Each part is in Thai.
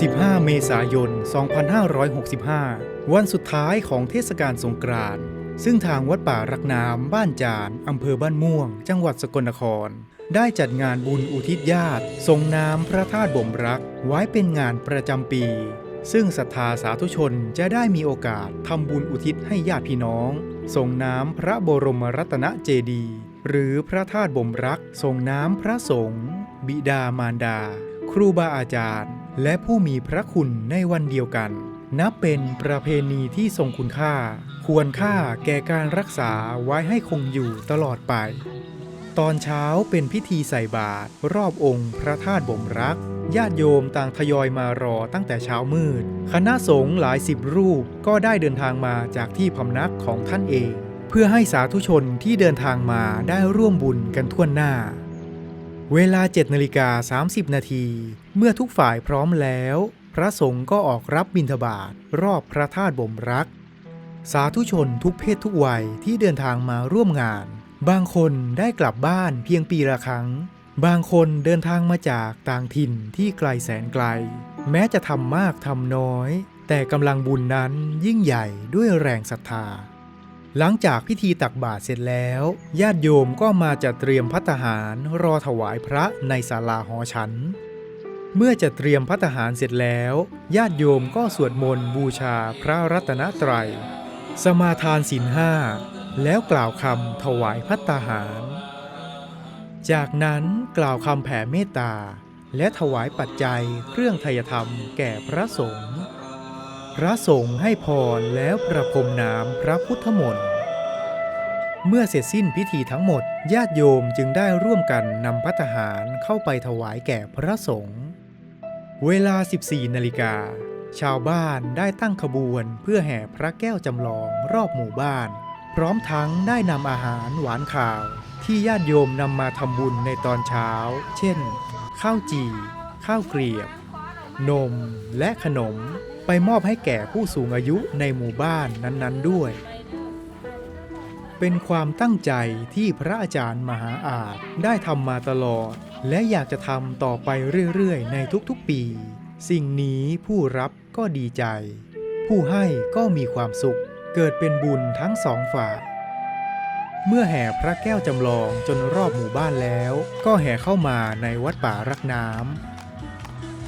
15 เมษายน 2565 วันสุดท้ายของเทศกาลสงกรานต์ซึ่งทางวัดป่ารักน้ำบ้านจานอำเภอบ้านม่วง จังหวัดสกลนคร ได้จัดงานบุญอุทิศญาติทรงน้ำพระธาตุบ่มรัก ไว้เป็นงานประจำปี ซึ่งศรัทธาสาธุชนจะได้มีโอกาสทำบุญอุทิศให้ญาติพี่น้องทรงน้ำพระบรมรัตนเจดีย์หรือพระธาตุบ่มรักทรงน้ำพระสงฆ์บิดามารดา ครูบาอาจารย์ และผู้มีพระคุณในวันเดียวกัน นับเป็นประเพณีที่ทรงคุณค่า ควรค่าแก่การรักษาไว้ให้คงอยู่ตลอดไป ตอนเช้าเป็นพิธีใส่บาตรรอบองค์พระธาตุบ่มรัก ญาติโยมต่างทยอยมารอตั้งแต่เช้ามืด คณะสงฆ์หลายสิบรูปก็ได้เดินทางมาจากที่พำนักของท่านเอง เพื่อให้สาธุชนที่เดินทางมาได้ร่วมบุญกันทั่วหน้า เวลา7นาฬิกา30 นาที เมื่อทุกฝ่ายพร้อมแล้ว พระสงฆ์ก็ออกรับบิณฑบาตรอบพระธาตุบ่มรัก สาธุชนทุกเพศทุกวัยที่เดินทางมาร่วมงาน บางคนได้กลับบ้านเพียงปีละครั้ง บางคนเดินทางมาจากต่างถิ่นที่ไกลแสนไกล แม้จะทำมากทำน้อย แต่กำลังบุญนั้นยิ่งใหญ่ด้วยแรงศรัทธา หลังจากพิธีตักบาตรเสร็จแล้ว ญาติโยมก็มาจัดเตรียมพัตตาหารรอถวายพระในศาลาหอฉัน เมื่อจะเตรียมพัตตาหารเสร็จแล้ว ญาติโยมก็สวดมนต์บูชาพระรัตนตรัย สมาทานศีลห้า แล้วกล่าวคำถวายพัตตาหาร จากนั้นกล่าวคำแผ่เมตตา และถวายปัจจัยเครื่องทยธรรมแก่พระสงฆ์ พระสงฆ์ให้พรแล้วประพรมน้ำพระพุทธมนต์เมื่อเสร็จสิ้นพิธีทั้งหมด ญาติโยมจึงได้ร่วมกันนำพัตตาหารเข้าไปถวายแก่พระสงฆ์เวลา 14 นาฬิกา ชาวบ้านได้ตั้งขบวนเพื่อแห่พระแก้วจำลองรอบหมู่บ้าน พร้อมทั้งได้นำอาหารหวานข่าว ที่ญาติโยมนำมาทำบุญในตอนเช้า เช่น ข้าวจี่ ข้าวเกลียบ นมและขนม ไปมอบให้แก่ผู้สูงอายุในหมู่บ้านนั้น ๆ ด้วย เป็นความตั้งใจที่พระอาจารย์มหาอาจได้ทำมาตลอด และอยากจะทำต่อไปเรื่อย ๆ ในทุก ๆ ปี สิ่งนี้ผู้รับก็ดีใจ ผู้ให้ก็มีความสุข เกิดเป็นบุญทั้งสองฝ่ายเมื่อแห่พระแก้วจำลองจนรอบหมู่บ้านแล้ว ก็แห่เข้ามาในวัดป่ารักน้ำ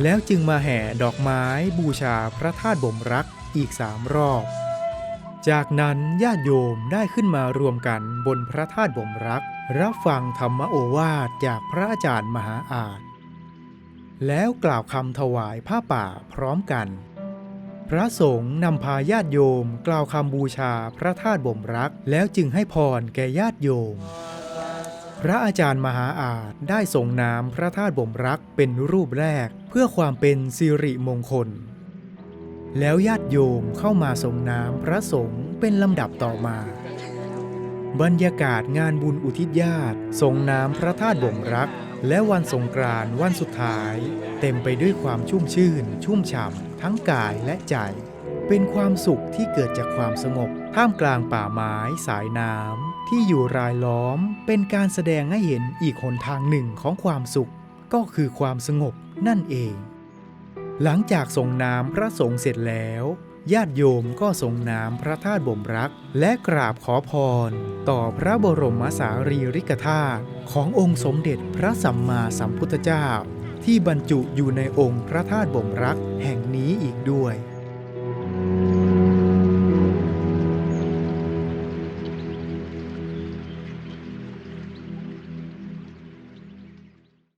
แล้วจึงมาแห่ดอกไม้บูชาพระธาตุบ่มรักอีกสามรอบ จากนั้นญาติโยมได้ขึ้นมารวมกันบนพระธาตุบ่มรัก รับฟังธรรมโอวาทจากพระอาจารย์มหาอาจแล้วกล่าวคำถวายผ้าป่าพร้อมกัน พระสงฆ์นำพาญาติโยม กล่าวคำบูชาพระธาตุบ่มรัก แล้วจึงให้พรแก่ญาติโยม พระอาจารย์มหาอาจได้ส่งน้ำพระธาตุบ่มรักเป็นรูปแรกเพื่อความเป็นสิริมงคล แล้วญาติโยมเข้ามาส่งน้ำพระสงฆ์เป็นลำดับต่อมา บรรยากาศงานบุญอุทิศญาติส่งน้ำพระธาตุบ่มรัก และวันสงกรานต์วันสุดท้าย เต็มไปด้วยความชุ่มชื่น ชุ่มฉ่ำทั้งกายและใจ เป็นความสุขที่เกิดจากความสงบท่ามกลางป่าไม้สายน้ำ ที่อยู่รายล้อมเป็นการแสดงให้เห็นอีกหนทางหนึ่งของความสุข ก็คือความสงบนั่นเอง หลังจากส่งน้ำพระสงฆ์เสร็จแล้ว ญาติโยมก็ส่งน้ำพระธาตุบ่มรัก และกราบขอพร ต่อพระบรมสารีริกธาตุขององค์สมเด็จพระสัมมาสัมพุทธเจ้า ที่บรรจุอยู่ในองค์พระธาตุบ่มรักแห่งนี้อีกด้วย